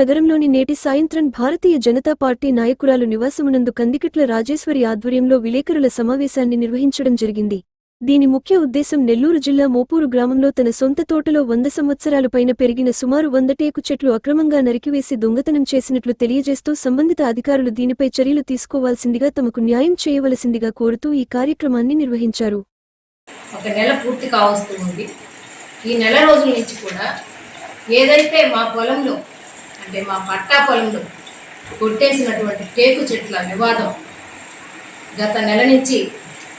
నగరంలోని నేటి సాయంత్రం భారతీయ జనతా పార్టీ నాయకురాలు నివాసమునందు కందికట్ల రాజేశ్వరి ఆధ్వర్యంలో విలేకరుల సమావేశాన్ని నిర్వహించడం జరిగింది. దీని ముఖ్య ఉద్దేశం నెల్లూరు జిల్లా మోపూరు గ్రామంలో తన సొంత తోటలో వంద సంవత్సరాలు పైన పెరిగిన సుమారు వంద టేకు చెట్లు అక్రమంగా నరికివేసి దొంగతనం చేసినట్లు తెలియజేస్తూ సంబంధిత అధికారులు దీనిపై చర్యలు తీసుకోవాల్సిందిగా తమకు న్యాయం చేయవలసిందిగా కోరుతూ ఈ కార్యక్రమాన్ని నిర్వహించారు. ఒక నెల పూర్తి కావస్తూ ఉంది. ఈ నెల రోజుల నుంచి కూడా ఏదైతే మా పొలంలో అంటే మా పట్టా పొలంలో కొట్టేసినటువంటి టేకు చెట్ల వివాదం గత నెల నుంచి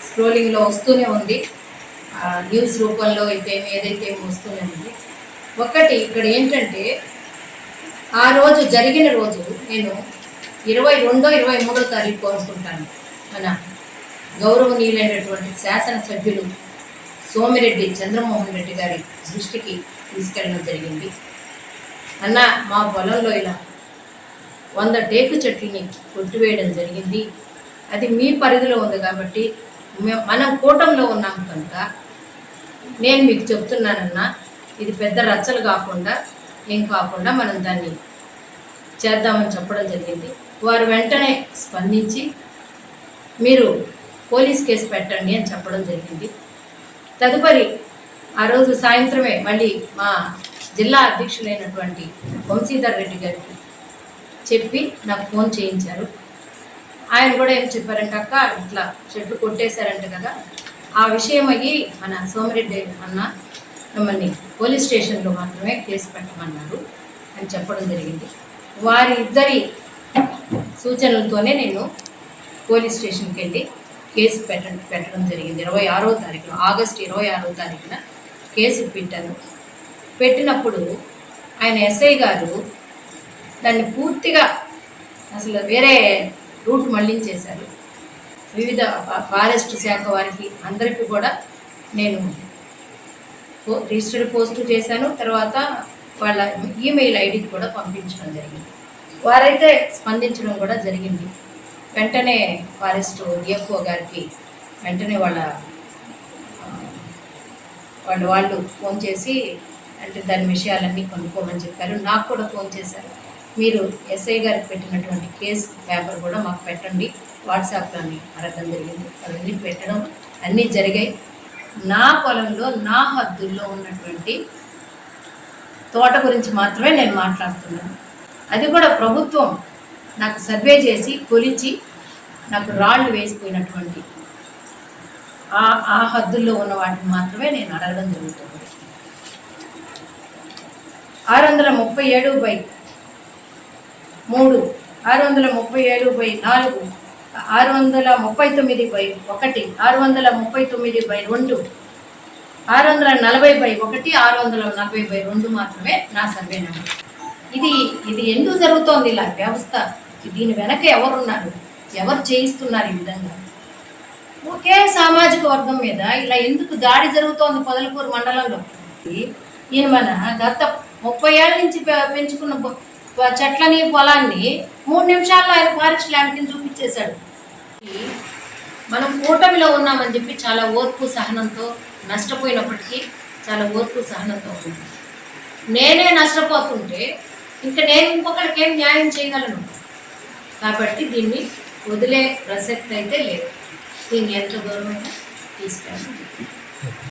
స్క్రోలింగ్లో వస్తూనే ఉంది. ఆ, న్యూస్ రూపంలో అయితే ఏదైతే వస్తూనే ఉంది. ఒకటి ఇక్కడ ఏంటంటే ఆ రోజు జరిగిన రోజు నేను ఇరవై రెండో ఇరవై మూడో తారీఖు అనుకుంటాను. మన గౌరవనీయులైనటువంటి శాసనసభ్యులు సోమిరెడ్డి చంద్రమోహన్ రెడ్డి గారి దృష్టికి తీసుకెళ్ళడం జరిగింది. అన్న మా పొలంలో ఇలా వంద టేకు చెట్లని కొట్టివేయడం జరిగింది. అది మీ పరిధిలో ఉంది కాబట్టి మనం కూటంలో ఉన్నాం కనుక నేను మీకు చెప్తున్నానన్నా ఇది పెద్ద రచ్చలు కాకుండా ఏం కాకుండా మనం దాన్ని చేద్దామని చెప్పడం జరిగింది. వారు వెంటనే స్పందించి మీరు పోలీస్ కేసు పెట్టండి అని చెప్పడం జరిగింది. తదుపరి ఆ రోజు సాయంత్రమే మళ్ళీ మా జిల్లా అధ్యక్షులైనటువంటి వంశీధర్ రెడ్డి గారికి చెప్పి నాకు ఫోన్ చేయించారు. ఆయన కూడా ఏం చెప్పారంటే అక్క ఇట్లా షెడ్ కొట్టేశారంట కదా ఆ విషయం అయ్యి మన సోమిరెడ్డి అన్న మిమ్మల్ని పోలీస్ స్టేషన్లో మాత్రమే కేసు పెట్టమన్నారు అని చెప్పడం జరిగింది. వారి ఇద్దరి సూచనలతోనే నేను పోలీస్ స్టేషన్కి వెళ్ళి కేసు పెట్ట పెట్టడం జరిగింది. ఇరవై ఆరో తారీఖున ఆగస్ట్ ఇరవై ఆరో తారీఖున కేసు పెట్టాను. పెట్టినప్పుడు ఆయన ఎస్ఐ గారు దాన్ని పూర్తిగా అసలు వేరే రూట్ మళ్ళించేశారు వివిధ ఫారెస్ట్ శాఖ వారికి అందరికీ కూడా నేను పో- రిజిస్టర్డ్ పోస్టు చేశాను. తర్వాత వాళ్ళ ఈమెయిల్ ఐడికి కూడా పంపించడం జరిగింది. వారైతే స్పందించడం కూడా జరిగింది. వెంటనే ఫారెస్ట్ డిఎఫ్ఓ గారికి వెంటనే వాళ్ళ వాళ్ళు వాళ్ళు ఫోన్ చేసి అంటే దాని విషయాలన్నీ కొనుక్కోమని చెప్పారు. నాకు కూడా ఫోన్ చేశారు. మీరు ఎస్ఐ గారికి పెట్టినటువంటి కేసు పేపర్ కూడా మాకు పెట్టండి. వాట్సాప్లోని అడగడం జరిగింది. అవన్నీ పెట్టడం అన్నీ జరిగాయి. నా పొలంలో నా హద్దుల్లో ఉన్నటువంటి తోట గురించి మాత్రమే నేను మాట్లాడుతున్నాను. అది కూడా ప్రభుత్వం నాకు సర్వే చేసి కొలిచి నాకు రాళ్ళు వేసిపోయినటువంటి ఆ ఆ హద్దుల్లో ఉన్న వాటిని మాత్రమే నేను అడగడం జరుగుతుంది. ఆరు వందల ముప్పై ఏడు బై మూడు ఆరు వందల ముప్పై ఏడు బై నాలుగు ఆరు వందల ముప్పై తొమ్మిది బై ఒకటి ఆరు వందల ముప్పై తొమ్మిది బై రెండు ఆరు వందల నలభై బై ఒకటి ఆరు వందల నలభై బై రెండు మాత్రమే నా సర్వే నెంబర్. ఇది ఇది ఎందుకు జరుగుతోంది ఇలా వ్యవస్థ? దీని వెనక ఎవరున్నారు? ఎవరు చేయిస్తున్నారు ఈ విధంగా? ఒకే సామాజిక వర్గం మీద ఇలా ఎందుకు దాడి జరుగుతోంది పొదలకూరు మండలంలో? ఈయన మన గత ముప్పై ఏళ్ళ నుంచి పె- పెంచుకున్న చెట్లని పొలాన్ని మూడు నిమిషాల్లో ఆయన ఫారెస్ట్ ల్యాండ్ కింద చూపించేశాడు. మనం కూటమిలో ఉన్నామని చెప్పి చాలా ఓర్పు సహనంతో నష్టపోయినప్పటికీ చాలా ఓర్పు సహనంతో ఉంటుంది నేనే నష్టపోతుంటే ఇంకా నేను ఇంకొకరికి ఏం న్యాయం చేయగలను? కాబట్టి దీన్ని వదిలే ప్రసక్తి అయితే లేదు. దీన్ని ఎంత గౌరవంగా తీసుకెళ్ళాలి?